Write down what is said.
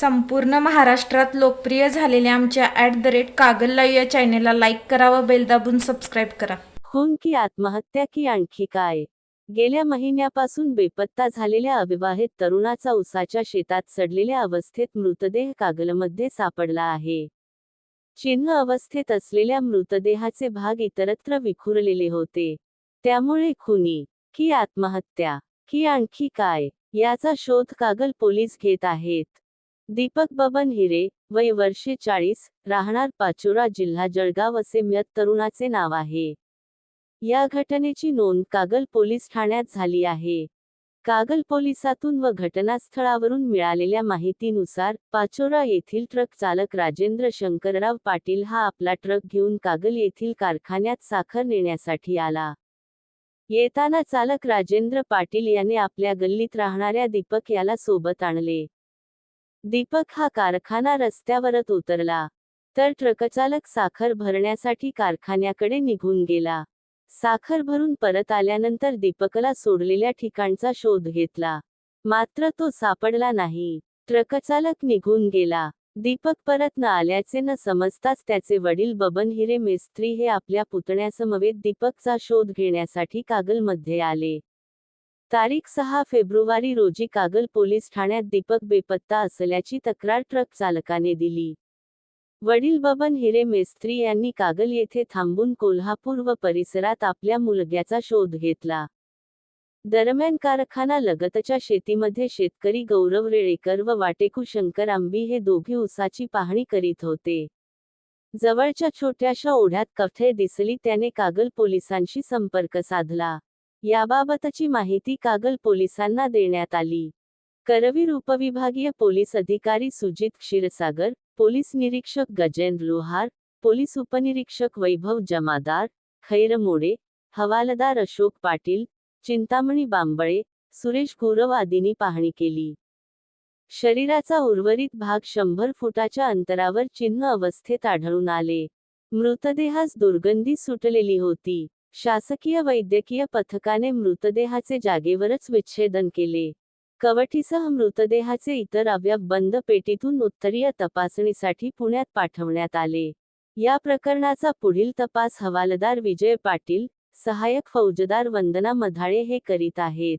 संपूर्ण महाराष्ट्रात लोकप्रिय झालेल्या आमच्या at the rate Kagal live या चॅनेलला लाईक करा व बेल दाबून सबस्क्राईब करा. खून की आत्महत्या की आणखी काय? गेल्या महिन्यापासून बेपत्ता झालेल्या अविवाहित तरुणाचा उसाच्या शेतात सडलेल्या अवस्थेत मृतदेह कागलमध्ये सापडला आहे. चिन्ह अवस्थेत असलेल्या मृतदेहाचे भाग इतरत्र विखुरलेले होते. त्यामुळे खुनी की आत्महत्या की आणखी काय याचा शोध कागल पोलीस घेत आहेत. दीपक बबन हिरे वय वर्षे चाळीस राहणार पाचोरा जिल्हा जळगाव असे म्यत तरुणाचे नाव आहे. या घटनेची नोंद कागल पोलीस ठाण्यात झाली आहे. कागल पोलिसातून व घटनास्थळावरून मिळालेल्या माहितीनुसार पाचोरा येथील ट्रक चालक राजेंद्र शंकरराव पाटील हा आपला ट्रक घेऊन कागल येथील कारखान्यात साखर नेण्यासाठी आला. येताना चालक राजेंद्र पाटील याने आपल्या गल्लीत राहणाऱ्या दीपक याला सोबत आणले. दीपक हा कारखाना रस्त्यावरच उतरला. तर ट्रकचालक साखर भरण्यासाठी कारखान्याकडे निघून गेला. साखर भरून परत आल्यानंतर दीपकला सोडलेल्या ठिकाणचा शोध घेतला. मात्र तो सापडला नाही. ट्रकचालक निघून गेला. दीपक परत न आल्याचे न समजताच त्याचे वडील बबन हिरे मेस्त्री हे आपल्या पुतण्यासमवेत दीपकचा शोध घेण्यासाठी कागलमध्ये आले. तारीख सहा फेब्रुवारी रोजी कागल पोलीस ठाण्यात दीपक बेपत्ता असल्याची तक्रार ट्रक चालकाने दिली. वडील बबन हिरे मेस्त्री यांनी कागल येथे थांबून कोल्हापूर व परिसरात आपल्या मुलग्याचा शोध घेतला. दरम्यान कारखाना लगतच्या शेतीमध्ये शेतकरी गौरव रेळेकर व वाटेकू शंकर आंबी हे दोघे उसाची पाहणी करीत होते. जवळच्या छोट्याशा ओढ्यात कफे दिसली त्याने कागल पोलिसांशी संपर्क साधला. याबाबतची माहिती कागल पोलिसांना देण्यात आली. करवीर उपविभागीय पोलीस अधिकारी सुजित क्षीरसागर पोलीस निरीक्षक गजेंद्र लोहार पोलीस उपनिरीक्षक वैभव जमादार खैरमोडे हवालदार अशोक पाटील चिंतामणी बांबळे सुरेश गौरव आदींनी पाहणी केली. शरीराचा उर्वरित भाग शंभर फुटाच्या अंतरावर चिन्ह अवस्थेत आढळून आले. मृतदेहास दुर्गंधी सुटलेली होती. शासकीय वैद्यकीय पथकाने मृतदेहाचे जागेवरच विच्छेदन केले. कवठीसह मृतदेहाचे इतर अवयव बंद पेटीतून उत्तरीय तपासणीसाठी पुण्यात पाठवण्यात आले. या प्रकरणाचा पुढील तपास हवालदार विजय पाटील सहाय्यक फौजदार वंदना मधाळे हे करीत आहेत.